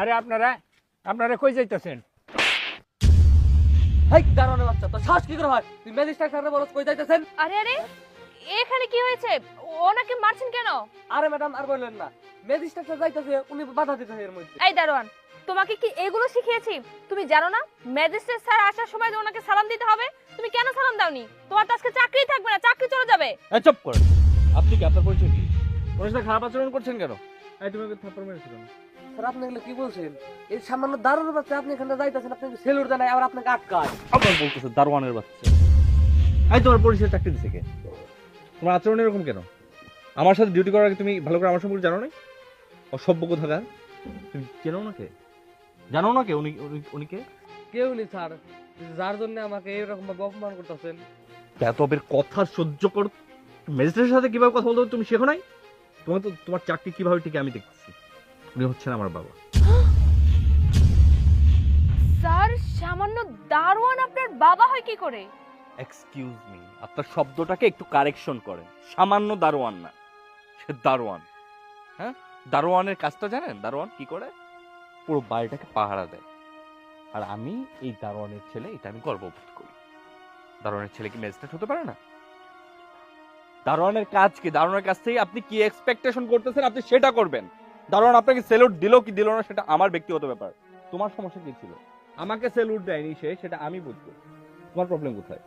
আরে আপনারা আপনারা কই যাইতেছেন? হেই দারোয়ানের বাচ্চা তো শ্বাস কি করে হয়? তুই ম্যাজিস্ট্রেট স্যারের বলছ কই যাইতেছেন? আরে আরে এখানে কি হয়েছে? ওনাকে মারছেন কেন? আরে ম্যাডাম আর বললেন না। ম্যাজিস্ট্রেট স্যার যাইতেছে উনি বাধা দিতেছে এর মধ্যে। এই দারোয়ান তোমাকে কি এগুলো শিখিয়েছি? তুমি জানো না ম্যাজিস্ট্রেট স্যার আসার সময় যে ওনাকে সালাম দিতে হবে তুমি কেন সালাম দাওনি? তোমার তো আজকে চাকরি থাকবে না চাকরি চলে যাবে। এই চুপ করেন আপনি কি আপনার পরিচয় কি? ওনার সাথে খারাপ আচরণ করছেন কেন? এই তুমি থাপ্পড় মেরেছো কেন? স্যার আপনি এগুলো কি বলছেন? এই সামান্য দারোয়ানের বাচ্চা আপনি এখানে যাইতেছেন আপনাকে সেলুট দেয় আবার আপনাকে আটকায়। আবার বলতেছে দারোয়ানের বাচ্চা। এই তোমার পরিচয় চাকরি দিছে কে? তোমার আচরণ এরকম কেন? আমার সাথে ডিউটি করার আগে তুমি ভালো করে আমার সম্পর্কে জানো না অসভ্য কোথাকার তুমি চেনো না কে? জানো না কে উনি উনি- কে? কেউ নেই স্যার। যার জন্য আমাকে এইরকম ভাবে অপমান করতেছেন। বেতবের কথা সহ্য কর ম্যাজিস্ট্রেটের সাথে কীভাবে কথা বলতে তুমি শেখো নাই? তোমার তো তোমার চাকরি কীভাবে ঠিক আমি দেখতেছি। উনি হচ্ছেন আমার বাবা। স্যার সামান্য দারোয়ান আপনার বাবা হয় কি করে? এক্সকিউজ মি আপনার শব্দটাকে একটু কারেকশন করেন। সামান্য দারোয়ান না সে দারোয়ান। হ্যাঁ? দারোয়ানের কাজটা জানেন? দারোয়ান কি করে? পুরো বাড়িটাকে পাহারা দেয়। আর আমি এই দারোয়ানের ছেলে এটা আমি গর্ববোধ করি। দারোয়ানের ছেলে কি ম্যাজিস্ট্রেট হতে পারে না? দারোয়ানের কাজ কি? দারোয়ানের কাছ থেকে আপনি কি এক্সপেকটেশন করতেছেন? আপনি সেটা করবেন। দারোয়ান আপনাকে সেলুট দিল কি দিল না সেটা আমার ব্যক্তিগত ব্যাপার। তোমার সমস্যা কি ছিল? আমাকে সেলুট দেয়নি সে সেটা আমি বুঝব। তোমার প্রবলেম কোথায়?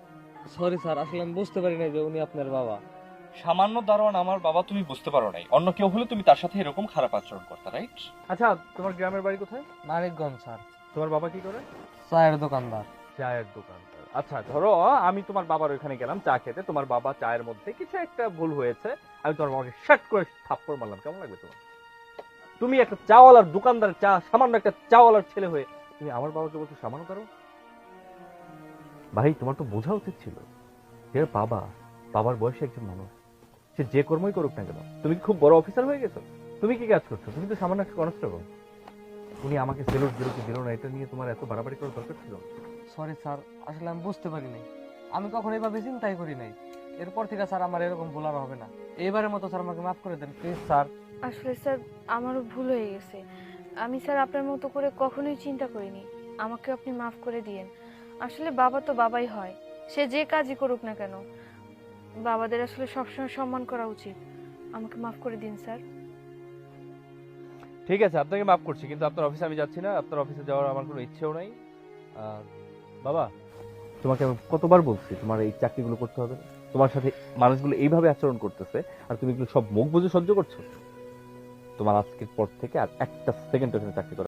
সরি স্যার আসলে আমি বুঝতে পারি নাই যে উনি আপনার বাবা। সামান্য দারোয়ান আমার বাবা তুমি বুঝতে পারো নাই। অন্য কেউ হলে তুমি তার সাথে এরকম খারাপ আচরণ করতে রাইট আচ্ছা তোমার গ্রামের বাড়ি কোথায়? মানিকগঞ্জ স্যার। তোমার বাবা কি করে? চায়ের দোকানদার। চায়ের দোকান আচ্ছা ধরো আমি তোমার বাবার ওখানে গেলাম চা খেতে। তোমার বাবা চায়ের মধ্যে কিছু একটা ভুল হয়েছে। আমি তোমার বাবাকে শাট করে থাপ্পড় মারলাম। কেমন লাগবে তোমার? তুমি একটা চাওয়ালার দোকানদার চা, সামান্য একটা চাওয়ালার ছেলে হয়ে তুমি আমার বাবাকে বলছো সামান্য করো ভাই, তোমার তো বোঝা উচিত ছিল যে বাবা, বাবার বয়সে একজন মানুষ। সে যে কর্মই করুক না কেন, তুমি কি খুব বড় অফিসার হয়ে গেছো? তুমি কি কাজ করছ? তুমি তো সামান্য একটা কনস্টেবল। উনি আমাকে সেলুট দিল দিল না, এটা নিয়ে তোমার এত বাড়াবাড়ি করার দরকার ছিল? সরি স্যার আসলে আমি বুঝতে পারি নাই আমি কখনো এভাবে চিন্তাই করি নাই। এরপর থেকে স্যার আমার এরকম ভুল আর হবে না। এবারের মতো স্যার আমাকে মাফ করে দেন প্লিজ স্যার। আসলে স্যার আমারও ভুল হয়ে গেছে। আমি স্যার আপনার মতো করে কখনোই চিন্তা করিনি। আমাকে আপনি মাফ করে দিয়েন। আসলে বাবা তো বাবাই হয়। সে যে কাজই করুক না কেন বাবাদের আসলে সবসময় সম্মান করা উচিত। আমাকে মাফ করে দিন স্যার। ঠিক আছে আপনাকে মাফ করছি কিন্তু আপনার অফিসে আমি যাচ্ছি না। আপনার অফিসে যাওয়ার আমার কোনো ইচ্ছেও নাই। বাবা তোমাকে আমি কতবার বলছি তোমার এই চাকরিগুলো করতে হবে না? তোমার সাথে মানুষগুলো এইভাবে আচরণ করতেছে, আর তুমি এগুলো সব মুখ বুঝে সহ্য করছ? তোমার আজকের পর থেকে আর একটা সেকেন্ড ওখানে চাকরি করা